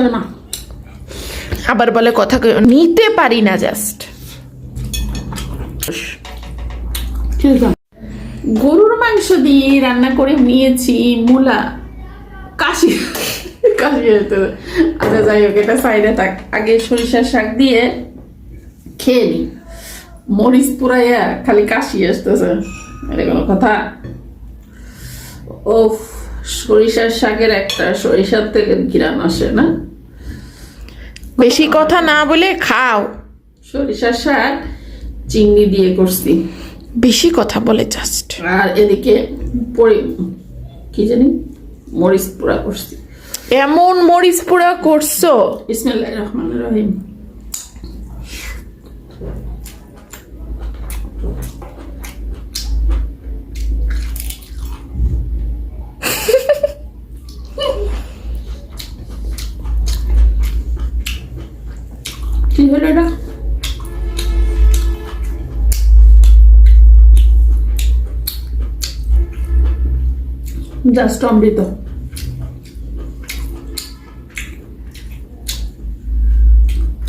কয় না আবার বলে কথা নিতে পারি না জাস্ট গরুর মাংস দিয়ে রান্না করে নিয়েছি মূলা। কাশি কাশি হতে আচ্ছা যাই হোক, এটা সাইডে থাক। আগে সরিষার শাক দিয়ে খেয়ে নি। মরিচ পুরাইয়া খালি কাশি আসতেছে। এটা কোনো কথা? ও সরিষার শাকের একটা, সরিষার থেকে ঘিরান আসে না? বেশি কথা না বলে খাও। সরিষার শাক চিংড়ি দিয়ে করছি। বেশি কথা বলে জাস্ট আর এদিকে পরি কি জানি মরিচ পোড়া করছি। এমন মরিচ পোড়া করছ? ইসমিল্লাহ রহমান রহিম। কি হলো এটা? জাস্ট অমৃত।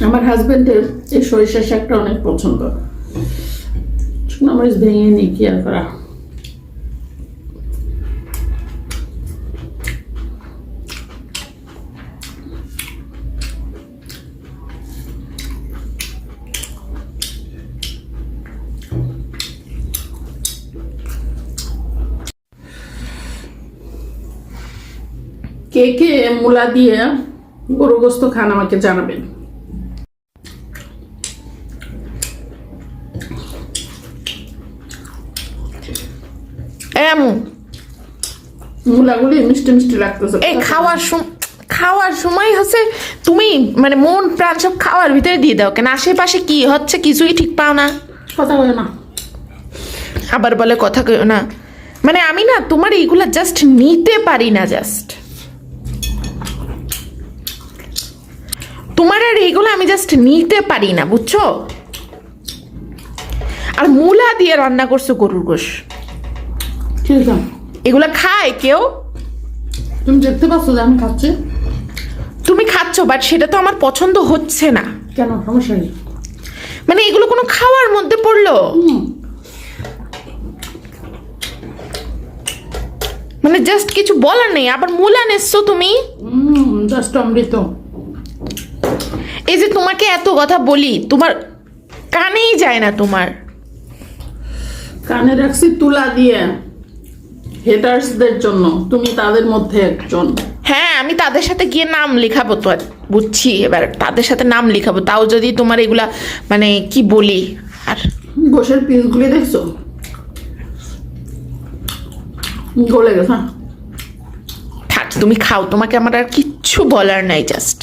আমার হাজবেন্ডের এই সরিষার শাকটা অনেক পছন্দ। মরিচ ভেঙে নিই, কি আর করা? কে কে মূলা দিয়ে গরু গোস্ত খান আমাকে জানাবেন। মূলাগুলি মিষ্টি মিষ্টি লাগতেছে। এই খাওয়ার খাওয়ার সময় হচ্ছে তুমি মানে মন প্রাণ সব খাওয়ার ভিতরে দিয়ে দাও কেন? আশেপাশে কি হচ্ছে কিছুই ঠিক পাও না। কথা বলে না। আবার বলে কথা কইও না। মানে আমি না তোমার এইগুলা জাস্ট নিতে পারি না জাস্ট তোমার আর এইগুলো আমি জাস্ট নিতে পারি না বুঝছ? আর মূলা দিয়ে রান্না করছ গরুর গোশ। এগুলা খায় কেউ? তুমি দেখতে পাচ্ছ যে আমি খাচ্ছি? তুমি খাচ্ছ বাট সেটা তো আমার পছন্দ হচ্ছে না। কেন? সমস্যা নেই মানে এগুলো কোনো খাওয়ার মধ্যে পড়ল? মানে জাস্ট কিছু বলার নেই আবার মূলা নেসছো তুমি? জাস্ট অমৃত। এই যে তোমাকে এত কথা বলি তোমার কানেই যায় না তোমার। কানে রাখছি তুলা দিয়ে হেটার্সদের জন্য তুমি তাদের মধ্যে একজন। হ্যাঁ আমি তাদের সাথে গিয়ে নাম লেখাবো তো বুঝছি এবার তাদের সাথে নাম লেখাবো তাও যদি তোমার এগুলা মানে কি বলি আর গোসের পিসগুলি দেখছ? গলে গেছে হ্যাঁ? থাক তুমি খাও তোমাকে আমার আর কিচ্ছু বলার নাই জাস্ট